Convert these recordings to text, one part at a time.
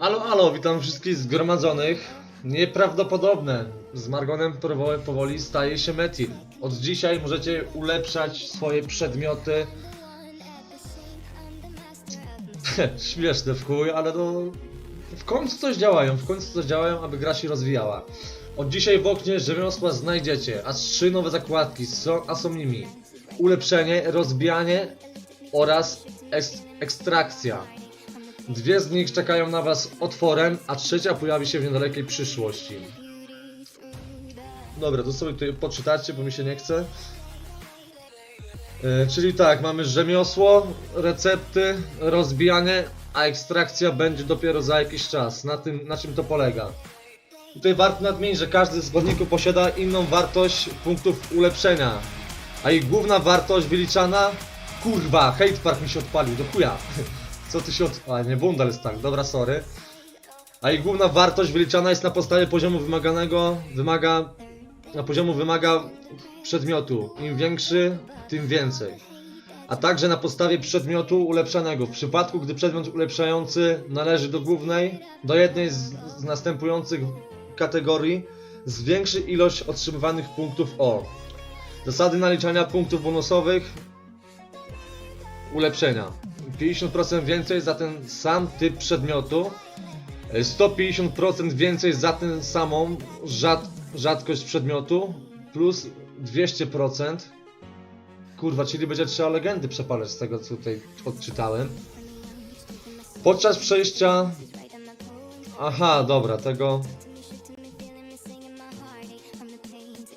Alo, alo, witam wszystkich zgromadzonych. Nieprawdopodobne. Z Margonem powoli, staje się metil. Od dzisiaj możecie ulepszać swoje przedmioty. Śmieszne w chuj, ale no... W końcu coś działają, w końcu coś działają, aby gra się rozwijała. Od dzisiaj w oknie rzemiosła znajdziecie aż trzy nowe zakładki, są, a są nimi ulepszenie, rozbijanie oraz eks, ekstrakcja. Dwie z nich czekają na was otworem, a trzecia pojawi się w niedalekiej przyszłości. Dobra, to sobie tutaj poczytacie, bo mi się nie chce. E, czyli tak, mamy rzemiosło, recepty, rozbijanie, a ekstrakcja będzie dopiero za jakiś czas. Na, tym, na czym to polega? Tutaj warto nadmienić, że każdy z zawodników posiada inną wartość punktów ulepszenia. A ich główna wartość wyliczana... Kurwa, hate park mi się odpalił, do chuja. Co ty się od... A, nie, bundel jest tak, dobra, sorry. A ich główna wartość wyliczana jest na podstawie poziomu wymaganego, wymaga... Na poziomu wymaga przedmiotu. Im większy, tym więcej. A także na podstawie przedmiotu ulepszanego. W przypadku, gdy przedmiot ulepszający należy do głównej, do jednej z, z następujących kategorii, zwiększy ilość otrzymywanych punktów O. Zasady naliczania punktów bonusowych ulepszenia. 50% więcej za ten sam typ przedmiotu. e, 150% więcej za tę samą rzad, rzadkość przedmiotu. Plus 200%. Kurwa, czyli będzie trzeba legendy przepalać z tego co tutaj odczytałem. Podczas przejścia... Aha, dobra, tego...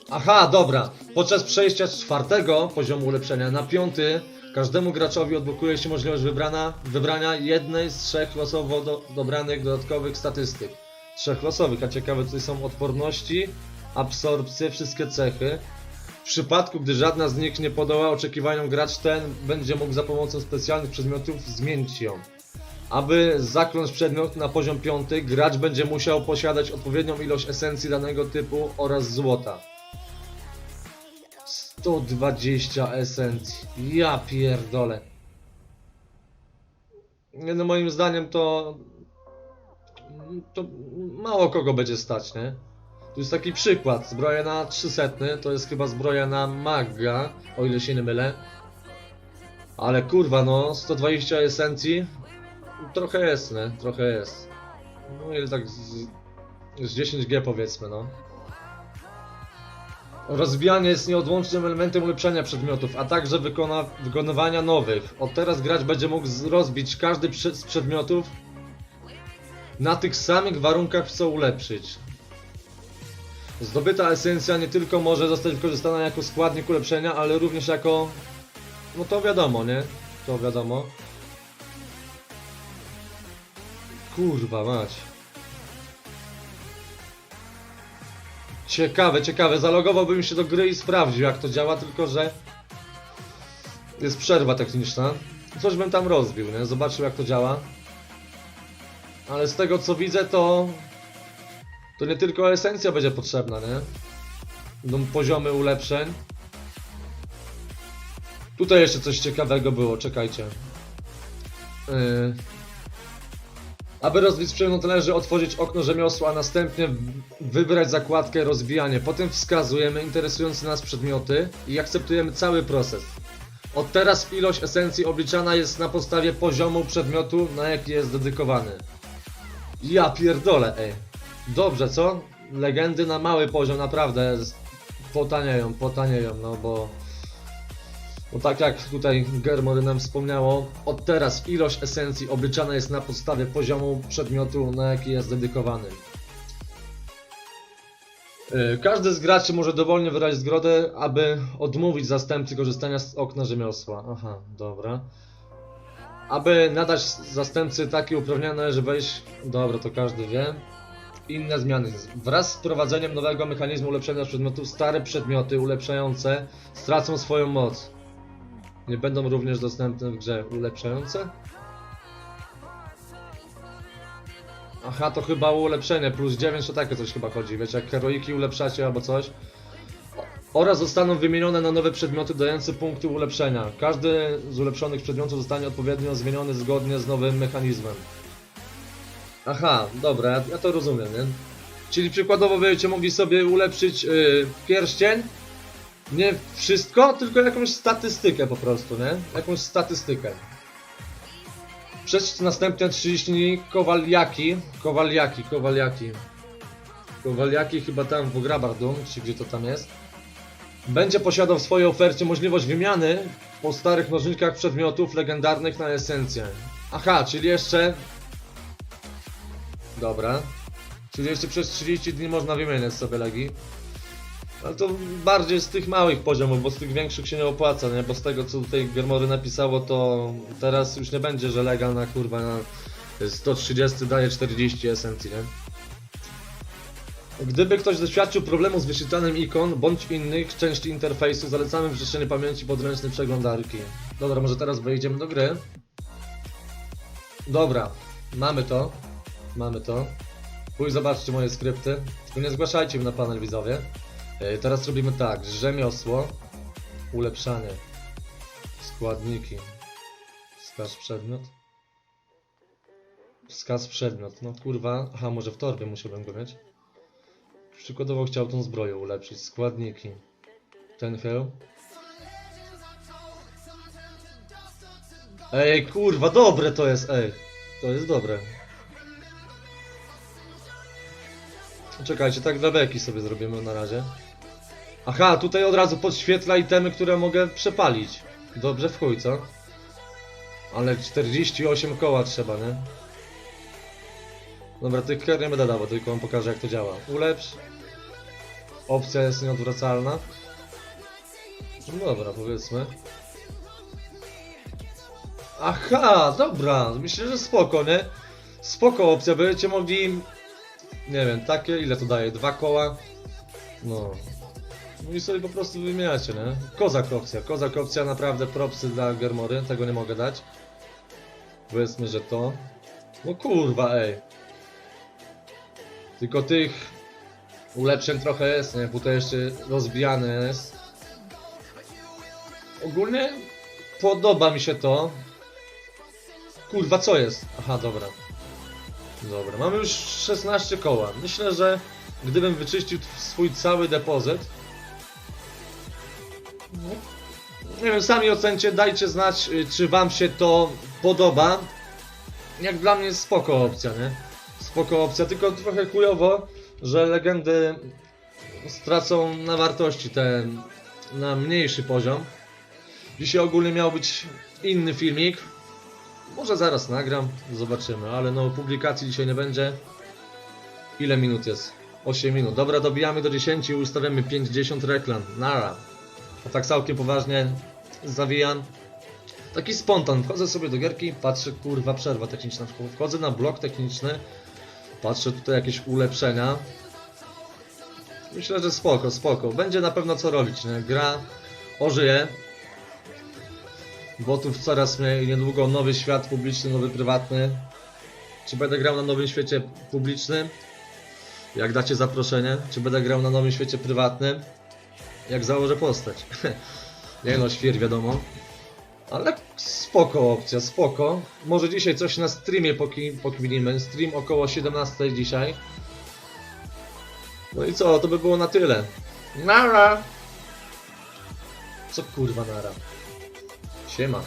Aha, dobra. Podczas przejścia z czwartego poziomu ulepszenia na piąty każdemu graczowi odblokuje się możliwość wybrana, wybrania jednej z trzech losowo do, dobranych dodatkowych statystyk. Trzech losowych, a ciekawe tutaj są odporności, absorpcje, wszystkie cechy. W przypadku, gdy żadna z nich nie podoła oczekiwaniom, gracz ten będzie mógł za pomocą specjalnych przedmiotów zmienić ją. Aby zakląć przedmiot na poziom 5, gracz będzie musiał posiadać odpowiednią ilość esencji danego typu oraz złota. 120 esencji. Ja pierdolę. No moim zdaniem to... To mało kogo będzie stać, nie? Tu jest taki przykład. Zbroja na 300 to jest chyba zbroja na maga, o ile się nie mylę. Ale kurwa no, 120 esencji trochę jest, nie? Trochę jest. No ile tak z, z 10G powiedzmy, no. Rozbijanie jest nieodłącznym elementem ulepszania przedmiotów, a także wykona, wykonywania nowych. Od teraz gracz będzie mógł rozbić każdy prze, z przedmiotów na tych samych warunkach, co ulepszyć. Zdobyta esencja nie tylko może zostać wykorzystana jako składnik ulepszenia, ale również jako... No to wiadomo, nie? To wiadomo. Kurwa mać. Ciekawe, ciekawe. Zalogowałbym się do gry i sprawdził jak to działa, tylko że jest przerwa techniczna. Coś bym tam rozbił, nie? Zobaczył jak to działa. Ale z tego co widzę to to nie tylko esencja będzie potrzebna, nie? Będą poziomy ulepszeń. Tutaj jeszcze coś ciekawego było, czekajcie. Yy. Aby rozbić przedmiot należy otworzyć okno rzemiosła, a następnie wybrać zakładkę rozbijanie. Potem wskazujemy interesujące nas przedmioty i akceptujemy cały proces. Od teraz ilość esencji obliczana jest na podstawie poziomu przedmiotu, na jaki jest dedykowany. Ja pierdolę, ej. Dobrze, co? Legendy na mały poziom naprawdę potanieją, potanieją, no bo... Bo tak jak tutaj Germory nam wspomniało, od teraz ilość esencji obliczana jest na podstawie poziomu przedmiotu, na jaki jest dedykowany. Yy, Każdy z graczy może dowolnie wyrazić zgodę, aby odmówić zastępcy korzystania z okna rzemiosła. Aha, dobra. Aby nadać zastępcy takie uprawnienia należy wejść... Dobra, to każdy wie. Inne zmiany. Wraz z wprowadzeniem nowego mechanizmu ulepszenia przedmiotów, stare przedmioty ulepszające stracą swoją moc. Nie będą również dostępne w grze ulepszające? Aha, to chyba ulepszenie, plus 9 to takie coś chyba chodzi, wiecie, jak heroiki ulepszacie albo coś. Oraz zostaną wymienione na nowe przedmioty dające punkty ulepszenia. Każdy z ulepszonych przedmiotów zostanie odpowiednio zmieniony zgodnie z nowym mechanizmem. Aha, dobra, ja, ja to rozumiem, nie? Czyli przykładowo będziecie mogli sobie ulepszyć yy, pierścień. Nie wszystko, tylko jakąś statystykę po prostu, nie? Jakąś statystykę. Przez następne 30 dni Kowaliaki, Kowaliaki, Kowaliaki. Kowaliaki chyba tam w Grabardum, czy gdzie to tam jest. Będzie posiadał w swojej ofercie możliwość wymiany po starych nożnikach przedmiotów legendarnych na esencję. Aha, czyli jeszcze... Dobra. Czyli jeszcze przez 30 dni można wymieniać sobie legi. Ale to bardziej z tych małych poziomów, bo z tych większych się nie opłaca, nie? Bo z tego co tutaj Germory napisało, to teraz już nie będzie, że legal na kurwa na 130 daje 40 esencji, nie? Gdyby ktoś doświadczył problemu z wyświetlaniem ikon bądź innych części interfejsu, zalecamy wrzeszczenie pamięci podręcznej przeglądarki. Dobra, może teraz wejdziemy do gry. Dobra, mamy to. Mamy to. Pójdź zobaczcie moje skrypty. Tylko nie zgłaszajcie mnie na panel widzowie. Yy, teraz robimy tak, rzemiosło, ulepszanie, składniki, wskaz przedmiot. Wskaz przedmiot, no kurwa, aha może w torbie musiałbym go mieć. Przykładowo chciał tą zbroję ulepszyć, składniki, ten heł. Ej kurwa, dobre to jest, ej, to jest dobre. Czekajcie, tak dla beki sobie zrobimy na razie. Aha, tutaj od razu podświetla itemy, które mogę przepalić. Dobrze w chuj, co? Ale 48 koła trzeba, nie? Dobra, tych nie będę dawał, tylko wam pokażę jak to działa. Ulepsz. Opcja jest nieodwracalna. No dobra, powiedzmy. Aha, dobra, myślę, że spoko, nie? Spoko opcja, będziecie mogli nie wiem, takie, ile to daje? Dwa koła? No. I sobie po prostu wymieniacie, nie? Kozak opcja, kozak opcja, naprawdę propsy dla Germory, tego nie mogę dać. Powiedzmy, że to. No kurwa, ej. Tylko tych ulepszeń trochę jest, nie? Bo to jeszcze rozbijane jest. Ogólnie podoba mi się to. Kurwa, co jest? Aha, dobra. Dobra, mamy już 16 koła. Myślę, że gdybym wyczyścił swój cały depozyt. Nie wiem, sami ocencie, dajcie znać, y, czy wam się to podoba. Jak dla mnie spoko opcja, nie? Spoko opcja, tylko trochę chujowo, że legendy stracą na wartości te na mniejszy poziom. Dzisiaj ogólnie miał być inny filmik, może zaraz nagram, zobaczymy, ale no publikacji dzisiaj nie będzie. Ile minut jest? 8 minut. Dobra, dobijamy do 10 i ustawiamy 50 reklam. Nara. A tak całkiem poważnie zawijam. Taki spontan. Wchodzę sobie do gierki, patrzę, kurwa, przerwa techniczna. Wchodzę na blok techniczny, patrzę tutaj jakieś ulepszenia. Myślę, że spoko, spoko. Będzie na pewno co robić, nie? Gra ożyje. Botów coraz mniej, niedługo nowy świat publiczny, nowy prywatny. Czy będę grał na nowym świecie publicznym? Jak dacie zaproszenie? Czy będę grał na nowym świecie prywatnym? Jak założę postać? Nie no, świr wiadomo. Ale spoko opcja, spoko. Może dzisiaj coś na streamie pokminimy. Stream około 17 dzisiaj. No i co, to by było na tyle. Nara! Co kurwa nara? Siema.